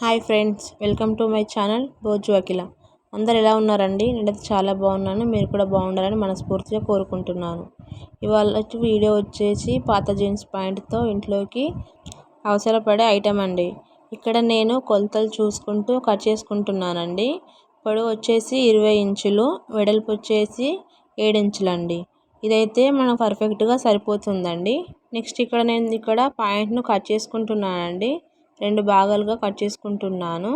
Hi friends welcome to my channel Boju Akhila. అందరు ఎలా ఉన్నారండి? నేనైతే చాలా బాగున్నాను. మీరు కూడా బాగుండాలని మనస్ఫూర్తిగా కోరుకుంటున్నాను. ఇవాళ వీడియో వచ్చేసి పాత జీన్స్ ప్యాంట్తో ఇంట్లోకి అవసరపడే ఐటమ్ అండి. ఇక్కడ నేను కొలతలు చూసుకుంటూ కట్ చేసుకుంటున్నానండి. పొడవు వచ్చేసి ఇరవై ఇంచులు వెడల్పు వచ్చేసి ఏడించులు అండి ఇదైతే మనకు పర్ఫెక్ట్గా సరిపోతుందండి. నెక్స్ట్ ఇక్కడ నేను ఇక్కడ పాయింట్ను కట్ చేసుకుంటున్నానండి. రెండు భాగాలుగా కట్ చేసుకుంటున్నాను.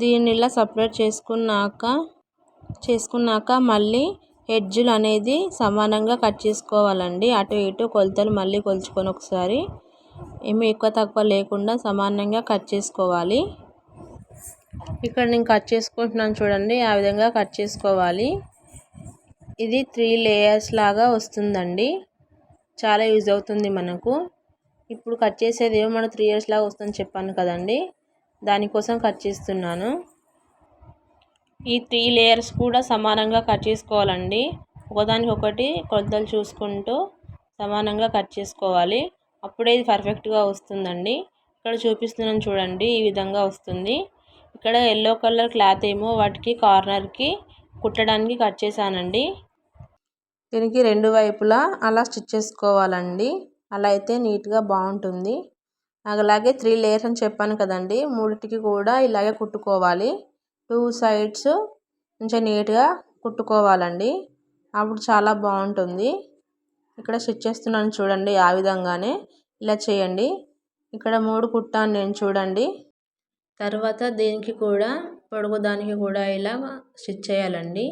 దీన్ని ఇలా సపరేట్ చేసుకున్నాక చేసుకున్నాక మళ్ళీ హెడ్జులు అనేది సమానంగా కట్ చేసుకోవాలండి. అటు ఇటు కొలతలు మళ్ళీ కొలుచుకొని ఒకసారి ఏమి ఎక్కువ తక్కువ లేకుండా సమానంగా కట్ చేసుకోవాలి. ఇక్కడ నేను కట్ చేసుకుంటున్నాను చూడండి ఆ విధంగా కట్ చేసుకోవాలి. ఇది త్రీ లేయర్స్ లాగా వస్తుందండి. చాలా యూజ్ అవుతుంది మనకు. ఇప్పుడు కట్ చేసేది ఏమో మన త్రీ ఇయర్స్ లాగా వస్తుందని చెప్పాను కదండి. దానికోసం కట్ చేస్తున్నాను. ఈ త్రీ లేయర్స్ కూడా సమానంగా కట్ చేసుకోవాలండి. ఒకదానికొకటి కొలతలు చూసుకుంటూ సమానంగా కట్ చేసుకోవాలి. అప్పుడే ఇది పర్ఫెక్ట్గా వస్తుందండి. ఇక్కడ చూపిస్తున్నాను చూడండి ఈ విధంగా వస్తుంది. ఇక్కడ ఎల్లో కలర్ క్లాత్ ఏమో వాటికి కార్నర్కి కుట్టడానికి కట్ చేశానండి. దీనికి రెండు వైపులా అలా స్టిచ్ చేసుకోవాలండి. అలా అయితే నీట్గా బాగుంటుంది అలాగే త్రీ లేయర్స్ అని చెప్పాను కదండి మూడిటికి కూడా ఇలాగే కుట్టుకోవాలి. టూ సైడ్స్ కొంచెం నీట్గా కుట్టుకోవాలండి. అప్పుడు చాలా బాగుంటుంది ఇక్కడ స్టిచ్ చేస్తున్నాను చూడండి ఆ విధంగానే. ఇలా చేయండి. ఇక్కడ మూడు కుట్టాను నేను చూడండి. తర్వాత దీనికి కూడా పొడుగు దానికి కూడా ఇలా స్టిచ్ చేయాలండి.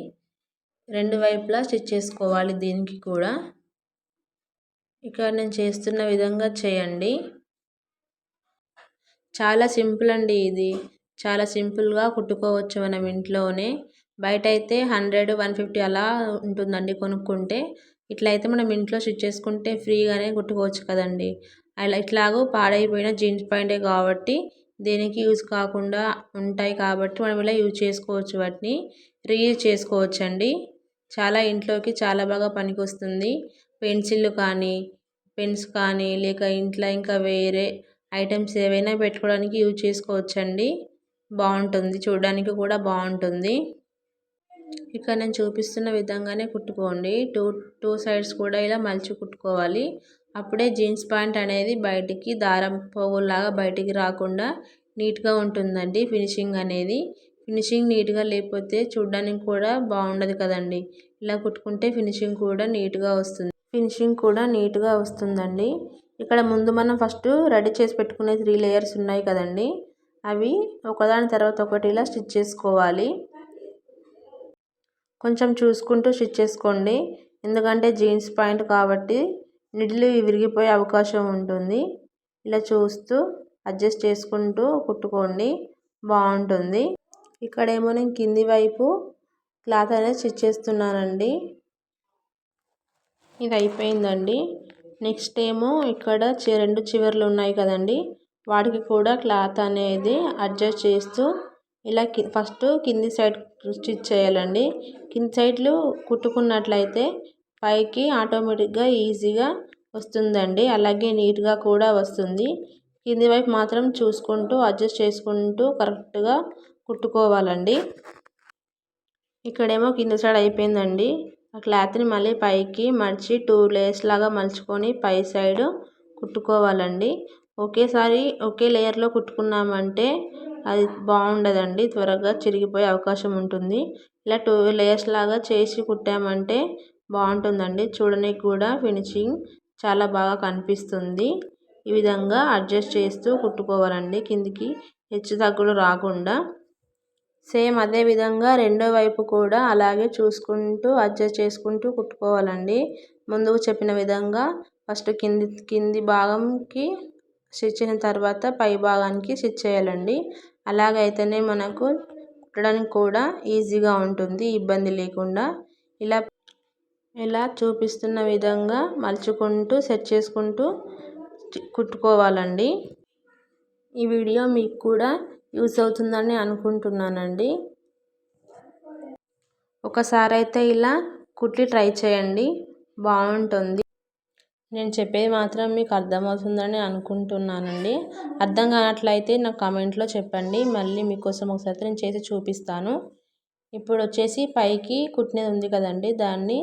రెండు వైపులా స్టిచ్ చేసుకోవాలి దీనికి కూడా. ఇక్కడ నేను చేస్తున్న విధంగా చేయండి. చాలా సింపుల్ అండి ఇది. చాలా సింపుల్గా కుట్టుకోవచ్చు మనం ఇంట్లోనే. బయట అయితే హండ్రెడ్ వన్ ఫిఫ్టీ అలా ఉంటుందండి కొనుక్కుంటే. ఇట్లా అయితే మనం ఇంట్లో స్టిచ్ చేసుకుంటే ఫ్రీగానే కుట్టుకోవచ్చు కదండి. అలా ఇట్లాగో పాడైపోయిన జీన్స్ ప్యాంటే కాబట్టి దేనికి యూజ్ కాకుండా ఉంటాయి కాబట్టి మనం ఇలా యూజ్ చేసుకోవచ్చు వాటిని. రీయూజ్ చేసుకోవచ్చు అండి చాలా ఇంట్లోకి చాలా బాగా పనికొస్తుంది. పెన్సిళ్ళు కానీ పెన్స్ కానీ లేక ఇంట్లో ఇంకా వేరే ఐటమ్స్ ఏవైనా పెట్టుకోవడానికి యూజ్ చేసుకోవచ్చండి. బాగుంటుంది. చూడడానికి కూడా బాగుంటుంది. ఇక్కడ నేను చూపిస్తున్న విధంగానే కుట్టుకోండి. టూ టూ సైడ్స్ కూడా ఇలా మలిచి కుట్టుకోవాలి. అప్పుడే జీన్స్ ప్యాంట్ అనేది బయటికి దారం పోగులాగా బయటికి రాకుండా నీట్గా ఉంటుందండి ఫినిషింగ్ అనేది. ఫినిషింగ్ నీట్గా లేకపోతే చూడడానికి కూడా బాగుండదు కదండి. ఇలా కుట్టుకుంటే ఫినిషింగ్ కూడా నీట్గా వస్తుంది. ఫినిషింగ్ కూడా నీట్గా వస్తుందండి. ఇక్కడ ముందు మనం ఫస్ట్ రెడీ చేసి పెట్టుకునే త్రీ లేయర్స్ ఉన్నాయి కదండి. అవి ఒకదాని తర్వాత ఒకటి ఇలా స్టిచ్ చేసుకోవాలి. కొంచెం చూసుకుంటూ స్టిచ్ చేసుకోండి. ఎందుకంటే జీన్స్ ప్యాంట్ కాబట్టి నిడ్లు విరిగిపోయే అవకాశం ఉంటుంది. ఇలా చూస్తూ అడ్జస్ట్ చేసుకుంటూ కుట్టుకోండి. బాగుంటుంది. ఇక్కడేమో నేను కింది వైపు క్లాత్ అనేది స్టిచ్ చేస్తున్నానండి. ఇది అయిపోయిందండి. నెక్స్ట్ ఏమో ఇక్కడ రెండు చివర్లు ఉన్నాయి కదండి. వాటికి కూడా క్లాత్ అనేది అడ్జస్ట్ చేస్తూ ఇలా ఫస్ట్ కింది సైడ్ స్టిచ్ చేయాలండి. కింది సైడ్లు కుట్టుకున్నట్లయితే పైకి ఆటోమేటిక్గా ఈజీగా వస్తుందండి. అలాగే నీట్గా కూడా వస్తుంది. కింది వైపు మాత్రం చూసుకుంటూ అడ్జస్ట్ చేసుకుంటూ కరెక్ట్గా కుట్టుకోవాలండి. ఇక్కడేమో కింది సైడ్ అయిపోయిందండి. ఆ క్లాత్ని మళ్ళీ పైకి మడిచి టూ లేయర్స్ లాగా మలుచుకొని పై సైడ్ కుట్టుకోవాలండి. ఒకేసారి ఒకే లేయర్లో కుట్టుకున్నామంటే అది బాగుండదండి. త్వరగా చిరిగిపోయే అవకాశం ఉంటుంది. ఇలా టూ లేయర్స్ లాగా చేసి కుట్టామంటే బాగుంటుందండి. చూడడానికి కూడా ఫినిషింగ్ చాలా బాగా కనిపిస్తుంది. ఈ విధంగా అడ్జస్ట్ చేస్తూ కుట్టుకోవాలండి. కిందికి హెచ్చు తగ్గులు రాకుండా సేమ్ అదే విధంగా రెండో వైపు కూడా అలాగే చూసుకుంటూ అడ్జస్ట్ చేసుకుంటూ కుట్టుకోవాలండి. ముందుకు చెప్పిన విధంగా ఫస్ట్ కింది కింది భాగంకి స్టిచ్ అయిన తర్వాత పై భాగానికి స్టిచ్ చేయాలండి. అలాగైతేనే మనకు కుట్టడానికి కూడా ఈజీగా ఉంటుంది ఇబ్బంది లేకుండా. ఇలా ఇలా చూపిస్తున్న విధంగా మలుచుకుంటూ సెట్ చేసుకుంటూ కుట్టుకోవాలండి. ఈ వీడియో మీకు కూడా యూస్ అవుతుందని అనుకుంటున్నానండి. ఒకసారి అయితే ఇలా కుట్టి ట్రై చేయండి. బాగుంటుంది. నేను చెప్పేది మాత్రం మీకు అర్థమవుతుందని అనుకుంటున్నానండి. అర్థం కానట్లయితే నాకు కామెంట్లో చెప్పండి. మళ్ళీ మీకోసం ఒకసారి నేను చేసి చూపిస్తాను. ఇప్పుడు వచ్చేసి పైకి కుట్టినది ఉంది కదండి. దాన్ని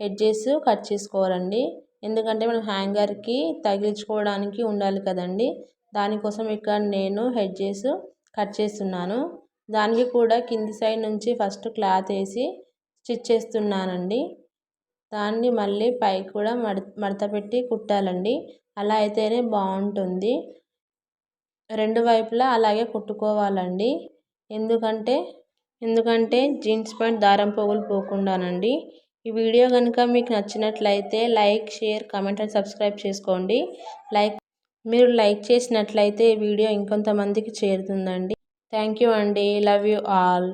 ఎడ్జెస్ కట్ చేసుకోవాలండి. ఎందుకంటే మనం హ్యాంగర్కి తగిలించుకోవడానికి ఉండాలి కదండి. దానికోసం ఇక్కడ నేను హెడ్జెస్ కట్ చేస్తున్నాను. దానికి కూడా కింది సైడ్ నుంచి ఫస్ట్ క్లాత్ వేసి స్టిచ్ చేస్తున్నానండి. దాన్ని మళ్ళీ పైకి కూడా మడ మడత పెట్టి కుట్టాలండి. అలా అయితేనే బాగుంటుంది. రెండు వైపులా అలాగే కుట్టుకోవాలండి. ఎందుకంటే ఎందుకంటే జీన్స్ ప్యాంట్ దారం పోగులు పోకుండానండి. ఈ వీడియో కనుక మీకు నచ్చినట్లయితే like share comment and subscribe చేసుకోండి. లైక్ మీరు లైక్ చేసినట్లయితే వీడియో ఇంకొంతమందికి చేరుతుందండి. థ్యాంక్ యూ అండి. Love you all.